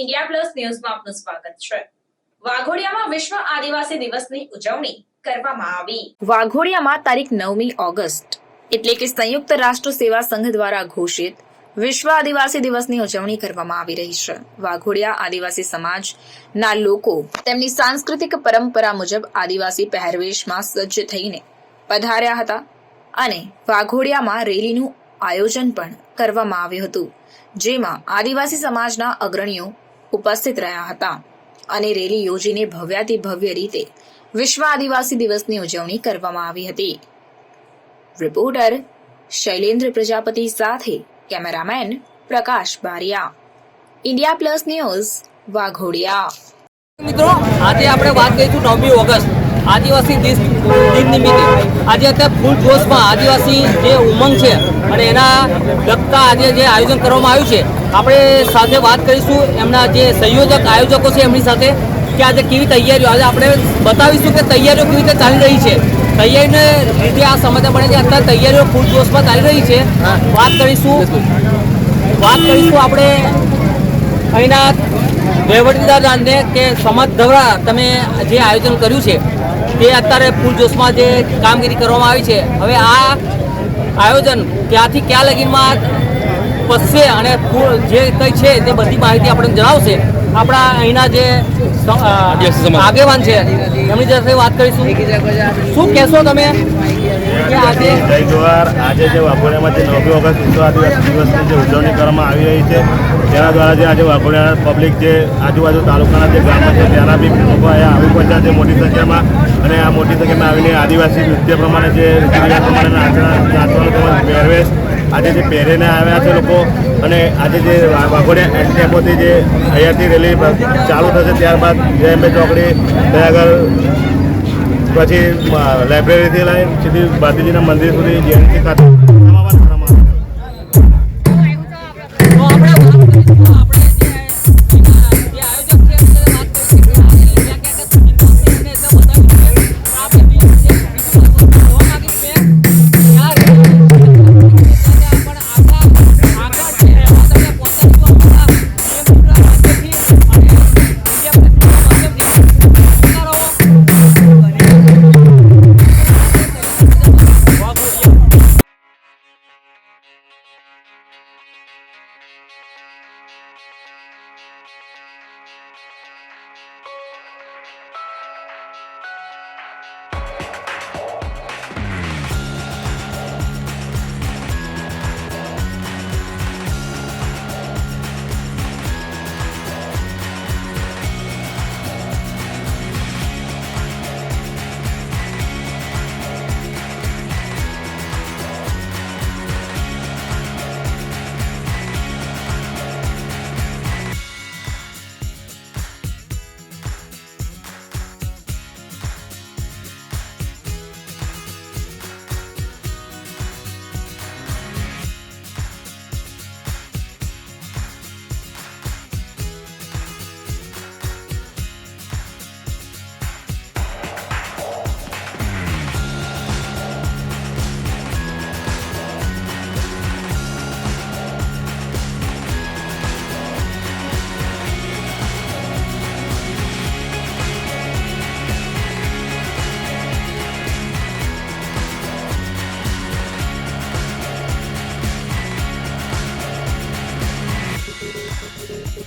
India plus ન્યૂઝમાં આપનું સ્વાગત છે. વાઘોડિયામાં વિશ્વ આદિવાસી દિવસની ઉજવણી કરવામાં આવી. વાઘોડિયામાં તારીખ નવમી ઓગસ્ટ, એટલે કે સંયુક્ત રાષ્ટ્ર સેવા સંઘ દ્વારા ઘોષિત વિશ્વ આદિવાસી દિવસની ઉજવણી કરવામાં આવી રહી છે. વાઘોડિયા આદિવાસી સમાજના લોકો તેમની સાંસ્કૃતિક પરંપરા મુજબ આદિવાસી પહેરવેશમાં સજ્જ થઈને પધાર્યા હતા અને વાઘોડિયામાં રેલીનું આયોજન પણ કરવામાં આવ્યું હતું, જેમાં આદિવાસી સમાજના અગ્રણીઓ ઉપસ્થિત રહ્યા હતા અને રેલી યોજીને ભવ્યાતિ ભવ્ય રીતે વિશ્વ આદિવાસી દિવસની ઉજવણી કરવામાં આવી હતી. રિપોર્ટર શૈલેન્દ્ર પ્રજાપતિ સાથે cameraman Prakash Bariya. India plus news Vaghodiya. મિત્રો, આજે આપણે વાત કરીશું નવમી ઓગસ્ટ. આદિવાસી દિન નિમિત્તે. આજે અત્યારે ફૂલ જોશમાં આદિવાસી જે ઉમંગ છે અને એના લગતા આજે જે આયોજન કરવામાં આવ્યું છે, આપણે સાથે વાત કરીશું એમના જે સંયોજક આયોજકો છે એમની સાથે કે આજે કેવી તૈયારીઓ આજે આપણે બતાવીશું કે તૈયારીઓ કેવી રીતે ચાલી રહી છે. તૈયારીને લીધે આ સમાચાર મળે છે અત્યારે તૈયારીઓ ફૂલ જોશમાં ચાલી રહી છે, વાત કરીશું. વાત કરીશું આપણે અહીંના વહીવટીદારને કે સમાજ દ્વારા તમે જે આયોજન કર્યું છે તે અત્યારે પૂરજોશમાં જે કામગીરી કરવામાં આવી છે. હવે આ આયોજન ક્યાંથી ક્યાં લગીનમાં પસશે અને જે કંઈ છે તે બધી માહિતી આપણને જણાવશે. આપણા અહીંના જે આગેવાન છે એમની સાથે વાત કરીશું. શું કહેશો તમે? જય જવાહર. આજે જે વાઘોડિયામાં જે નવમી ઓગસ્ટ વિશ્વ આદિવાસી દિવસની જે ઉજવણી કરવામાં આવી રહી છે તેના દ્વારા જે આજે વાઘોડિયા પબ્લિક જે આજુબાજુ તાલુકાના જે ગામો છે ત્યાંના બી લોકો અહીંયા આવી પહોંચ્યા છે મોટી સંખ્યામાં. અને આ મોટી સંખ્યામાં આવીને આદિવાસી નૃત્ય પ્રમાણે જે રીતિ રિવાજ પ્રમાણે નાચવાનું તેમજ પહેરવેશ આજે જે પહેરીને આવ્યા છે લોકો અને આજે જે વાઘોડિયા એસ ડેપોથી જે અહીંયાથી રેલી ચાલુ થશે ત્યારબાદ જયંબે ચોકડી ત્યાં આગળ પછી લાઇબ્રેરીથી લઈને સીધી બાદીજીના મંદિર સુધી જીએનસી ખાતે